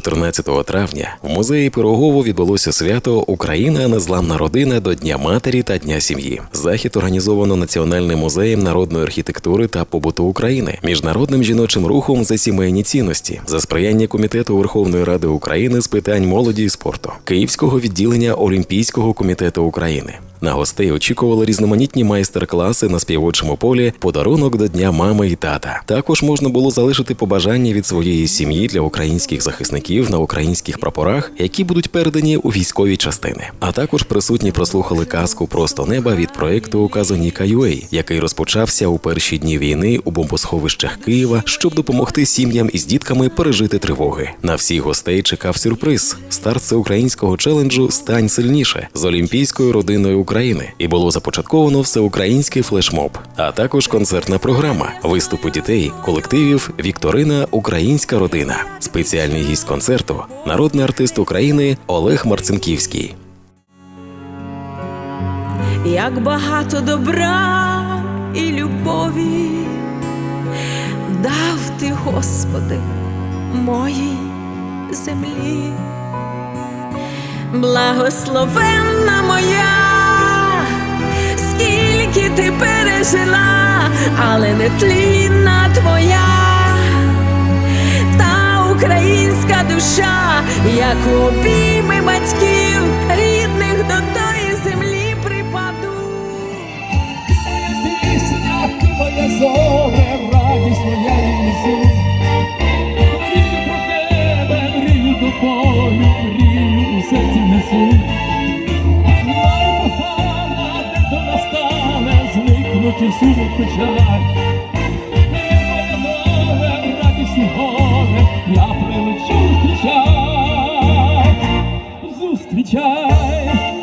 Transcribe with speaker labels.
Speaker 1: 14 травня в музеї Пирогово відбулося свято Україна незламна родина до Дня матері та Дня сім'ї. Захід організовано Національним музеєм народної архітектури та побуту України, міжнародним жіночим рухом за сімейні цінності, за сприяння комітету Верховної Ради України з питань молоді і спорту, Київського відділення Олімпійського комітету України. На гостей очікували різноманітні майстер-класи на співочому полі, подарунок до Дня мами і тата. Також можна було залишити побажання від своєї сім'ї для українських захисників на українських прапорах, які будуть передані у військові частини. А також присутні прослухали казку Просто неба від проекту Казоніка UA, який розпочався у перші дні війни у бомбосховищах Києва, щоб допомогти сім'ям із дітками пережити тривоги. На всіх гостей чекав сюрприз: старт всеукраїнського челенджу Стань сильніше з олімпійською родиною України і було започатковано всеукраїнський флешмоб, а також концертна програма, виступи дітей, колективів, Вікторина Українська родина. Спеціальний гість концерту народний артист України Олег Марцинківський.
Speaker 2: Як багато добра і любові. Дав ти, Господи, моїй землі, благословенна моя, скільки ти пережила, але не тлінна твоя. Українська душа, як у обійми батьків, рідних до тої землі
Speaker 3: серці несу. Знаю, кохана, де то настане, зникнуть і суму печаль. Я прилечу зустрічай, зустрічай.